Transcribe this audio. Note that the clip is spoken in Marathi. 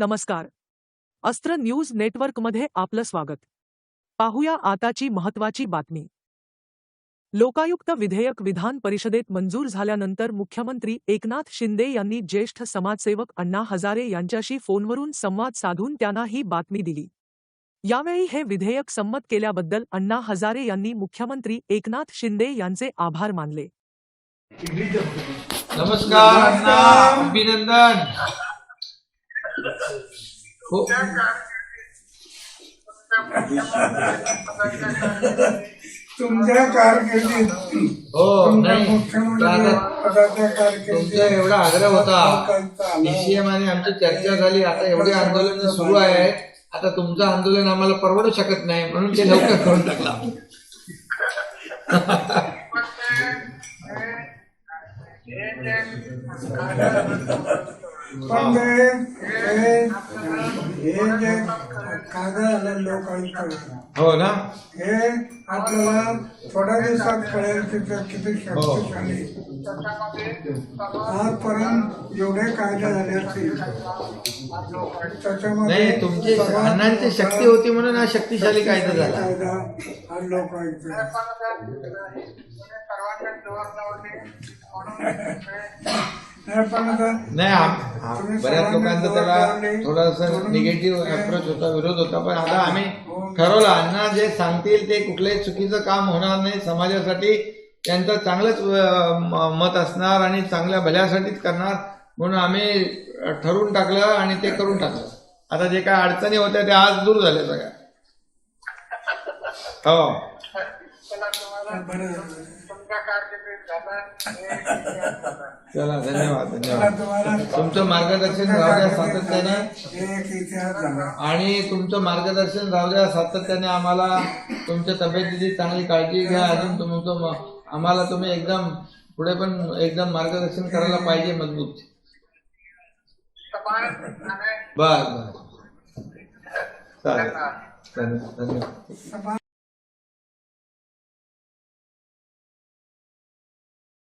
नमस्कार. अस्त्र न्यूज नेटवर्कमध्ये आपलं स्वागत. पाहूया आताची महत्वाची बातमी. लोकायुक्त विधेयक विधान परिषदेत मंजूर झाल्यानंतर मुख्यमंत्री एकनाथ शिंदे यांनी ज्येष्ठ समाजसेवक अण्णा हजारे यांच्याशी फोनवरून संवाद साधून त्यांना ही बातमी दिली. यावेळी हे विधेयक संमत केल्याबद्दल अण्णा हजारे यांनी मुख्यमंत्री एकनाथ शिंदे यांचे आभार मानले. नमस्कार अभिनंदन. हो तुमच्या कारकिर्दीत हो नाही. तुमचा एवढा आग्रह होता. डीसीएम आणि आमची चर्चा झाली. आता एवढे आंदोलन सुरू आहे. आता तुमचं आंदोलन आम्हाला परवडू शकत नाही म्हणून ते लवकर करून टाकला. पण हे- हे जे कायदा आलं लोकांकडे हो ना हे आपल्याला थोड्या दिवसात कळेल की ते किती हो. शक्तिशाली आजपर्यंत एवढे कायदे झाले असतील त्याच्यामध्ये नाही तुमची अण्णांची शक्ती होती म्हणून हा शक्तिशाली कायदा झाला कायदा हा लोकांचा नाही बऱ्याच लोकांचा त्याला. थोडासा निगेटिव्ह अप्रोच होता विरोध होता. पण आता आम्ही ठरवलं अण्णा जे सांगतील ते कुठलंही चुकीचं काम होणार नाही. समाजासाठी त्यांचं चांगलंच मत असणार आणि चांगल्या भल्यासाठीच करणार म्हणून आम्ही ठरवून टाकलं आणि ते करून टाकलं. आता जे काय अडचणी होत्या त्या आज दूर झाल्या सगळ्या. हो. चला धन्यवाद धन्यवाद. तुमचं मार्गदर्शन राहू द्या सातत्याने. आणि तुमचं मार्गदर्शन राहू द्या सातत्याने. आम्हाला तुमच्या तब्येतीची चांगली काळजी घ्या. अजून तुमचं आम्हाला तुम्ही एकदम पुढे पण एकदम मार्गदर्शन करायला पाहिजे मजबूत. बर बर. चालेल. धन्यवाद. धन्यवाद.